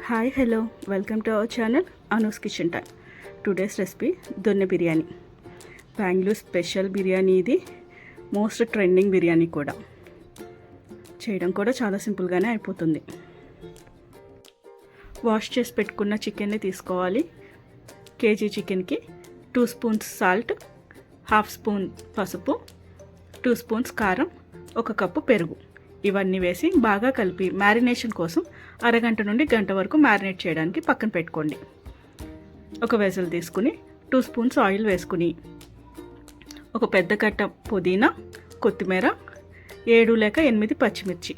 Hi hello welcome to our channel Anu's kitchen time today's recipe donne biryani Bengaluru special biryani ఇది most trending biryani కూడా చేయడం కూడా చాలా సింపుల్గానే అయిపోతుంది వాష్ చేసి పెట్టుకున్న చికెన్ని తీసుకోవాలి కేజీ చికెన్కి two spoons salt half spoon పసుపు టూ స్పూన్స్ కారం ఒక కప్పు పెరుగు ఇవన్నీ వేసి బాగా కలిపి మ్యారినేషన్ కోసం అరగంట నుండి గంట వరకు మ్యారినేట్ చేయడానికి పక్కన పెట్టుకోండి. ఒక వెజల్ తీసుకుని టూ స్పూన్స్ ఆయిల్ వేసుకుని ఒక పెద్ద కట్ట పుదీనా కొత్తిమీర ఏడు లేక ఎనిమిది పచ్చిమిర్చి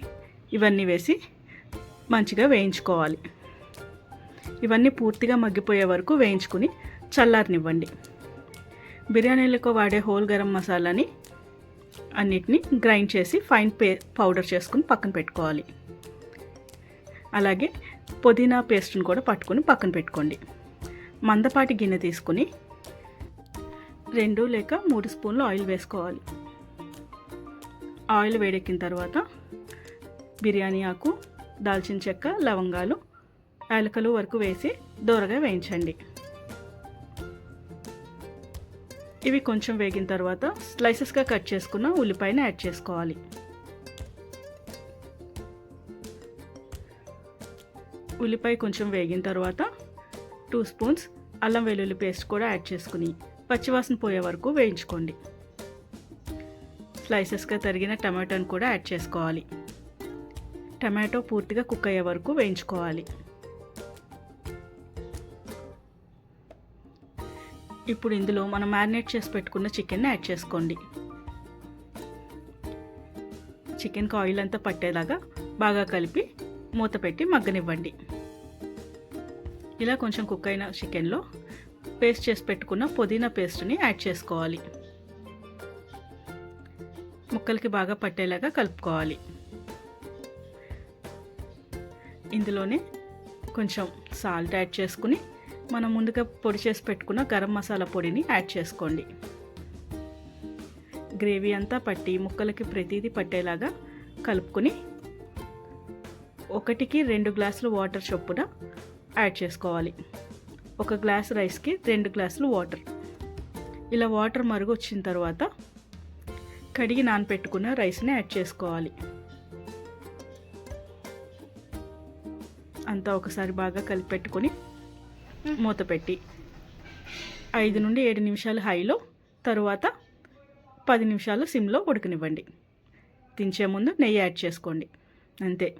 ఇవన్నీ వేసి మంచిగా వేయించుకోవాలి. ఇవన్నీ పూర్తిగా మగ్గిపోయే వరకు వేయించుకుని చల్లారనివ్వండి. బిర్యానీలకు వాడే హోల్ గరం మసాలాని అన్నిటిని గ్రైండ్ చేసి ఫైన్ పే పౌడర్ చేసుకుని పక్కన పెట్టుకోవాలి. అలాగే పుదీనా పేస్ట్ని కూడా పట్టుకొని పక్కన పెట్టుకోండి. మందపాటి గిన్నె తీసుకుని రెండు లేక మూడు స్పూన్లు ఆయిల్ వేసుకోవాలి. ఆయిల్ వేడెక్కిన తర్వాత బిర్యానీ ఆకు దాల్చిన చెక్క లవంగాలు యాలకలు వరకు వేసి దూరగా వేయించండి. ఇవి కొంచెం వేగిన తర్వాత స్లైసెస్గా కట్ చేసుకున్న ఉల్లిపాయని యాడ్ చేసుకోవాలి. ఉల్లిపాయ కొంచెం వేగిన తర్వాత టూ స్పూన్స్ అల్లం వెల్లుల్లి పేస్ట్ కూడా యాడ్ చేసుకుని పచ్చివాసన పోయే వరకు వేయించుకోండి. స్లైసెస్గా తరిగిన టమాటాను కూడా యాడ్ చేసుకోవాలి. టమాటో పూర్తిగా కుక్ అయ్యే వరకు వేయించుకోవాలి. ఇప్పుడు ఇందులో మనం మ్యారినేట్ చేసి పెట్టుకున్న చికెన్ని యాడ్ చేసుకోండి. చికెన్కి ఆయిల్ అంతా పట్టేలాగా బాగా కలిపి మూత పెట్టి మగ్గనివ్వండి. ఇలా కొంచెం కుక్ అయిన చికెన్లో పేస్ట్ చేసి పెట్టుకున్న పుదీనా పేస్ట్ని యాడ్ చేసుకోవాలి. ముక్కలకి బాగా పట్టేలాగా కలుపుకోవాలి. ఇందులోనే కొంచెం సాల్ట్ యాడ్ చేసుకుని మనం ముందుగా పొడి చేసి పెట్టుకున్న గరం మసాలా పొడిని యాడ్ చేసుకోండి. గ్రేవీ అంతా పట్టి ముక్కలకి ప్రతిదీ పట్టేలాగా కలుపుకొని ఒకటికి రెండు గ్లాసులు వాటర్ చొప్పున యాడ్ చేసుకోవాలి. ఒక గ్లాస్ రైస్కి రెండు గ్లాసులు వాటర్. ఇలా వాటర్ మరుగు వచ్చిన తర్వాత కడిగి నానపెట్టుకున్న రైస్ని యాడ్ చేసుకోవాలి. అంతా ఒకసారి బాగా కలిపెట్టుకొని మూత పెట్టి ఐదు నుండి ఏడు నిమిషాలు హైలో తరువాత పది నిమిషాలు సిమ్లో ఉడకనివ్వండి. దించే ముందు నెయ్యి యాడ్ చేసుకోండి. అంతే.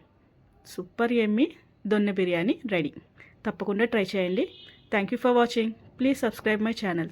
సూపర్ ఎమ్మి దొన్నె బిర్యానీ రెడీ. తప్పకుండా ట్రై చేయండి. Thank you for watching. Please subscribe my channel.